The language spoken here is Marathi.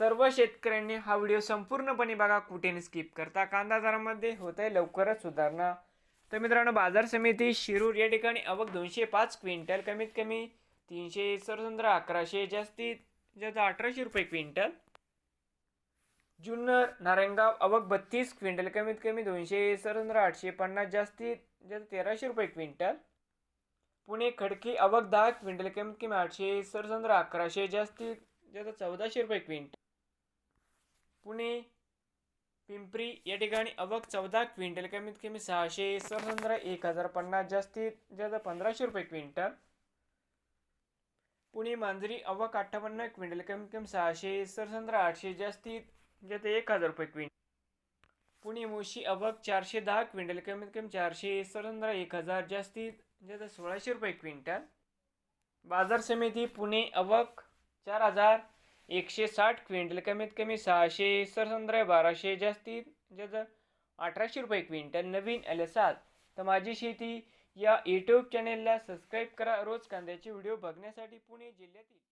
सर्व शेतकऱ्यांनी हा व्हिडिओ संपूर्णपणे बघा कुठेने स्किप करता. कांदा दरामध्ये होत आहे लवकरच सुधारणा. तर मित्रांनो बाजार समिती शिरूर या ठिकाणी अवक दोनशे पाच क्विंटल कमीत कमी तीनशे सरसंद्र अकराशे जास्तीत जास्त अठराशे रुपये क्विंटल. जुन्नर नारायणगाव अवक बत्तीस क्विंटल कमीत कमी दोनशे सरसंद्र आठशे पन्नास जास्तीत जास्त तेराशे रुपये क्विंटल. पुणे खडकी अवक दहा क्विंटल कमीत कमी आठशे सरसंद्र अकराशे जास्तीत जास्त चौदाशे रुपये क्विंटल. पुणे पिंपरी या ठिकाणी अवक चौदा क्विंटल कमीत कमी सहाशे सरसंद्र एक हजार पन्नास जास्तीत जास्त पंधराशे रुपये क्विंटल. पुणे मांजरी अवक अठ्ठावन्न क्विंटल कमीत कमी सहाशे सरसंद्र आठशे जास्तीत जास्त एक हजार रुपये क्विंटल. पुणे मुशी अवक चारशे दहा क्विंटल कमीत कमी चारशे सरसंद्र एक हजार जास्तीत जास्त सोळाशे रुपये क्विंटल. बाजार समिती पुणे अवक चार हजार एकशे साठ क्विंटल कमीत कमी सहाशे सरसंद्र बाराशे जास्तीत जास्त अठराशे रुपये क्विंटल नवीन आले सात तर माझी शेती या यूट्यूब चॅनेलला सबस्क्राईब करा. रोज कांद्याचे व्हिडिओ बघण्यासाठी पुणे जिल्ह्यातील